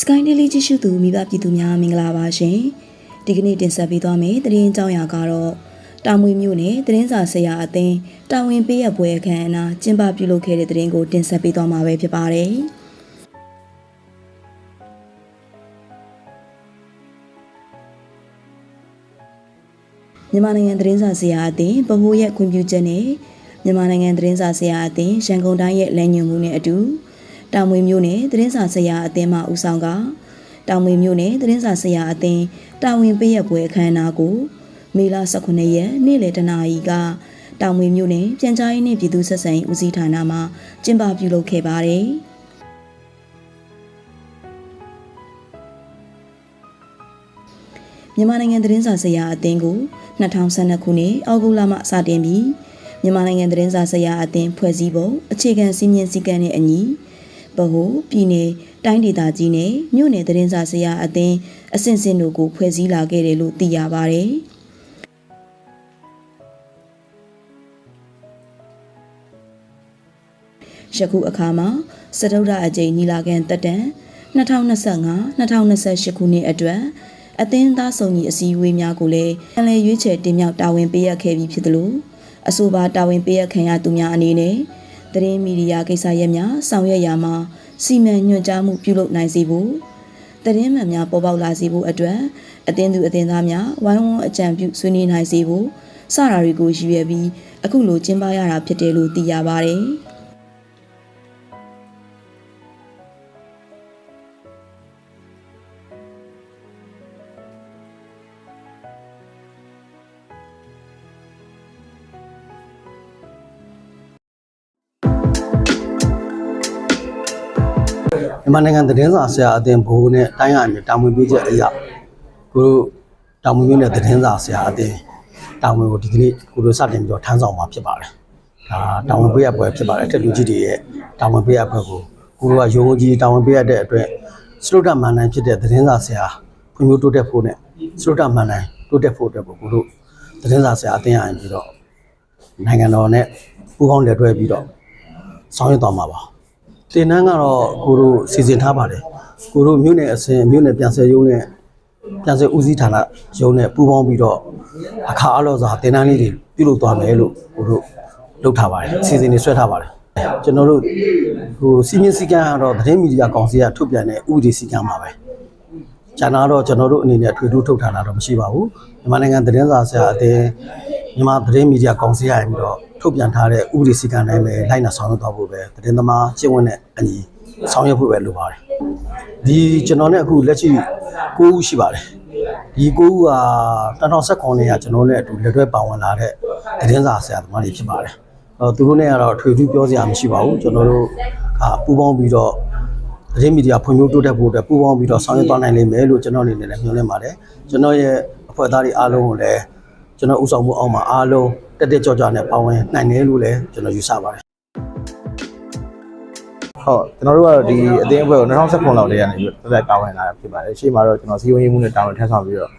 Sky Daily ကြည့်ရှုသူမိဘပြည်သူများမင်္ဂလာပါရှင်ဒီကနေ့တင်ဆက်ပေးသွားမယ့်သတင်းအကြောင်းအရာကတော့တာမွေမြို့နယ်သတင်းစာဆရာအသင်းတာဝန်ပေးရပွဲအခမ်းအနားကျင်းပပြုလုပ်ခဲ့တဲ့သတင်းကိုတင်ဆက်ပေးသွားမှာပဲဖြစ်ပါတယ်မြန်မာနိုင်ငံသတင်းစာဆရာအသင်းဗဟိုရဲ့ခွင့်ပြုချက်နဲ့မြန်မာနိုင်ငံသတင်းစာဆရာအသင်းရန်ကုန်တိုင်းရဲ့လမ်းညွှန်မှုနဲ့အတူ တာမွေမြို့နယ်သတင်းစာဆရာအသင်းမှဦးဆောင်ကတာမွေမြို့နယ်သတင်းစာဆရာအသင်းတာဝန်ပေးရပွဲအခမ်းအနားကိုမေလ18ရက်နေ့လယ်တနာရီကတာမွေမြို့နယ်ပြန်ကြားရေးနှင့်ပြည်သူ့ဆက်ဆံရေးဦးစီးဌာနမှကျင်းပပြုလုပ်ခဲ့ပါတယ်။မြန်မာနိုင်ငံသတင်းစာဆရာအသင်းကို2012ခုနှစ်အောက်တိုဘာလမှစတင်ပြီးမြန်မာနိုင်ငံသတင်းစာဆရာအသင်းဖွဲ့စည်းပုံအခြေခံစည်းမျဉ်းစည်းကမ်းနဲ့အညီ ဗဟိုပြည်နယ်တိုင်းဒေသကြီးနဲ့မြို့နယ်သတင်းစာဆရာအသင်းအဆင့်ဆင့်တို့ကိုဖွဲ့စည်းလာခဲ့တယ်လို့သိရပါတယ်။ယခုအခါမှာစတုဒ္ဒအကြိမ်ညီလာခံတက်တန်း2025-2028ခုနှစ်အတွက်အသင်းသားစုံညီအစည်းအဝေးများကိုလည်းပြန်လည်ရွေးချယ်တင်မြှောက်တာဝန်ပေးရခဲ့ပြီးဖြစ်သလိုအဆိုပါတာဝန်ပေးရခံရသူများအနေနဲ့ သတင်းမီဒီယာကိစ္စရပ်များဆောင်ရွက်ရာမှာစီမံညွှန်ကြားမှုပြုလုပ်နိုင်စေဖို့သတင်းမှန်များပေါ်ပေါက်လာစေဖို့အတွက်အသင်းသူအသင်းသားများဝိုင်းဝန်းအကြံပြုဆွေးနွေးနိုင်စေဖို့စတာတွေကိုရည်ရွယ်ပြီးအခုလိုကျင်းပရတာဖြစ်တယ်လို့သိရပါတယ်။ မြန်မာနိုင်ငံသတင်းစာဆရာအသင်းဘိုးနဲ့တိုင်းရအမြတာဝန်ပေးချက်အရာကိုတို့တာဝန်မျိုးနဲ့သတင်းစာဆရာအသင်းတာဝန်ကိုဒီကနေ့ကိုတို့စတင်ပြီးတော့ထမ်းဆောင်မှာဖြစ်ပါတယ်။ဒါတာဝန်ပေးရပွဲဖြစ်ပါတယ်။တက်လူကြီးတွေရဲ့တာဝန်ပေးရပွဲကိုကိုတို့ကရုံးကြီးတာဝန်ပေးရတဲ့အတွက်စလုတ်တမန်နိုင်ဖြစ်တဲ့သတင်းစာဆရာဖွံ့ဖြိုးတိုးတက်ဖို့နဲ့စလုတ်တမန်နိုင်တိုးတက်ဖို့အတွက်ကိုကိုတို့သတင်းစာဆရာအသင်းရရင်ပြီးတော့နိုင်ငံတော်နဲ့ပူးပေါင်းလက်တွဲပြီးတော့ဆောင်ရွက်သွားမှာပါ။ တင်နန်းကတော့ကိုတို့စီစဉ်ထားပါတယ်ကိုတို့မြို့နယ်အစင်မြို့နယ်ပြန်ဆယ်ရုံးနဲ့ပြန်ဆယ်ဦးစီးဌာနရုံးနဲ့ပူးပေါင်းပြီးတော့အခါအလောစာတင်နန်းလေးတွေပြုလုပ်သွားမယ်လို့ကိုတို့လုပ်ထားပါတယ်စီစဉ်နေဆွဲထားပါတယ်ကျွန်တော်တို့ဟိုစီမင်းစည်းကမ်းကတော့သတင်းမီဒီယာကောင်စီကထုတ်ပြန်တဲ့ဥပဒေစည်းကမ်းပါပဲကျန်တာတော့ကျွန်တော်တို့အနေနဲ့ထွေထူးထုတ်ထားတာတော့မရှိပါဘူးမြန်မာနိုင်ငံသတင်းစာဆရာအသင်းမြန်မာသတင်းမီဒီယာကောင်စီရရင်ပြီးတော့ ထုတ်ပြန်ထားတဲ့ဥပဒေစည်းကမ်းတိုင်းပဲလိုက်နာဆောင်ရွက်သွားဖို့ပဲသတင်းသမားကျင့်ဝတ်နဲ့အညီဆောင်ရွက်ဖို့ပဲလိုပါတယ်ဒီကျွန်တော်နဲ့အခုလက်ရှိ9ဦးရှိပါတယ်ဒီ9ဦးက2019နဲ့ကကျွန်တော်နဲ့အတူလက်တွဲပါဝင်လာတဲ့သတင်းစာဆရာသမားတွေဖြစ်ပါတယ်အဲသူတို့နဲ့ကတော့ထွေထူးပြောစရာမရှိပါဘူးကျွန်တော်တို့ကပူးပေါင်းပြီးတော့သတင်းမီဒီယာဖွံ့ဖြိုးတိုးတက်ဖို့အတွက်ပူးပေါင်းပြီးတော့ဆောင်ရွက်သွားနိုင်လိမ့်မယ်လို့ကျွန်တော်အနေနဲ့လည်းမျှော်လင့်ပါတယ်ကျွန်တော်ရဲ့အဖွဲ့သားတွေအားလုံးကိုလည်းကျွန်တော်ဥဆောင်မှုအောက်မှာအားလုံး တက်တက်ကြွကြွနဲ့ပါဝင်နိုင်တယ်လို့လည်းကျွန်တော်ယူဆပါတယ်ဟုတ်ကျွန်တော်တို့ကတော့ဒီအသင်းအဖွဲ့ကို2019လောက်တည်းကနေပြီးတော့တက်ပါဝင်လာတာဖြစ်ပါတယ်ရှေ့မှာတော့ကျွန်တော်စီယုံရေးမှုနဲ့တာဝန်ထမ်းဆောင်ပြီးတော့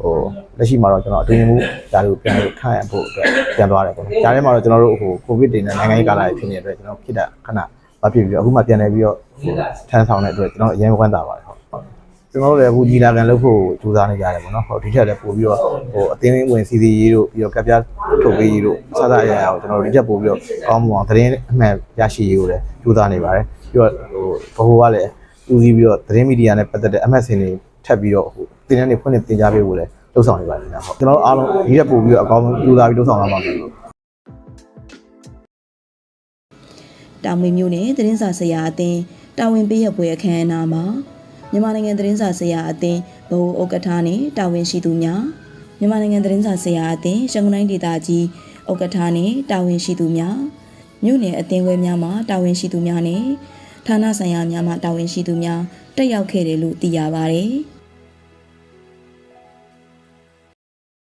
ဟိုလက်ရှိမှာတော့ကျွန်တော်အတွင်းမှုဓာတ်ကိုပြန်လို့ခန့်ရဖို့အတွက်ပြန်သွားတယ်ပေါ့နော်။ဒါထဲမှာတော့ကျွန်တော်တို့ဟိုကိုဗစ်တွေနဲ့နိုင်ငံရေးကာလတွေဖြစ်နေတဲ့အတွက်ကျွန်တော်ဖြစ်တာခဏမဖြစ်ပြီးတော့အခုမှပြန်နေပြီးတော့ဟိုထမ်းဆောင်တဲ့အတွက်ကျွန်တော်အရင်ဝမ်းသာပါတယ်ဟုတ်။ ကျွန်တော်တို့လည်းအခုညီလာခံလုပ်ဖို့ကြိုးစားနေကြတယ်ပေါ့နော်။ဟိုဒီထက်လည်းပို့ပြီးတော့ဟိုအသင်းဝင်စီစီရေးတို့ပြီးတော့ကပ်ပြားထုတ်ပေးရေးတို့စသအရာရာကိုကျွန်တော်တို့ဒီချက်ပို့ပြီးတော့ကောင်းမွန်အောင်သတင်းအမှန်ရရှိရေးကိုလည်းကြိုးစားနေပါတယ်။ပြီးတော့ဟိုဘဟိုကလည်းဦးစီးပြီးတော့သတင်းမီဒီယာနဲ့ပတ်သက်တဲ့အမှတ်စဉ်တွေထပ်ပြီးတော့ဟိုတင်တဲ့နေဖွင့်နေတင်ကြားပေးဖို့လည်းလှုပ်ဆောင်နေပါတယ်ခင်ဗျာဟုတ်ကျွန်တော်တို့အားလုံးဒီရက်ပို့ပြီးတော့အကောင်းဆုံးကြိုးစားပြီးလှုပ်ဆောင်လာပါမယ်လို့တာမွေမျိုးနဲ့သတင်းစာဆရာအသင်းတာဝန်ပေးရပွဲအခမ်းအနားမှာ မြန်မာနိုင်ငံသတင်းစာဆရာအသင်းဗဟိုဥက္ကဋ္ဌနဲ့တာဝန်ရှိသူများမြန်မာနိုင်ငံသတင်းစာဆရာအသင်းရန်ကုန်တိုင်းဒေသကြီးဥက္ကဋ္ဌနဲ့တာဝန်ရှိသူများမြို့နယ်အသင်းဝဲများမှတာဝန်ရှိသူများနဲ့ဌာနဆိုင်ရာများမှတာဝန်ရှိသူများတက်ရောက်ခဲ့တယ်လို့သိရပါတယ်။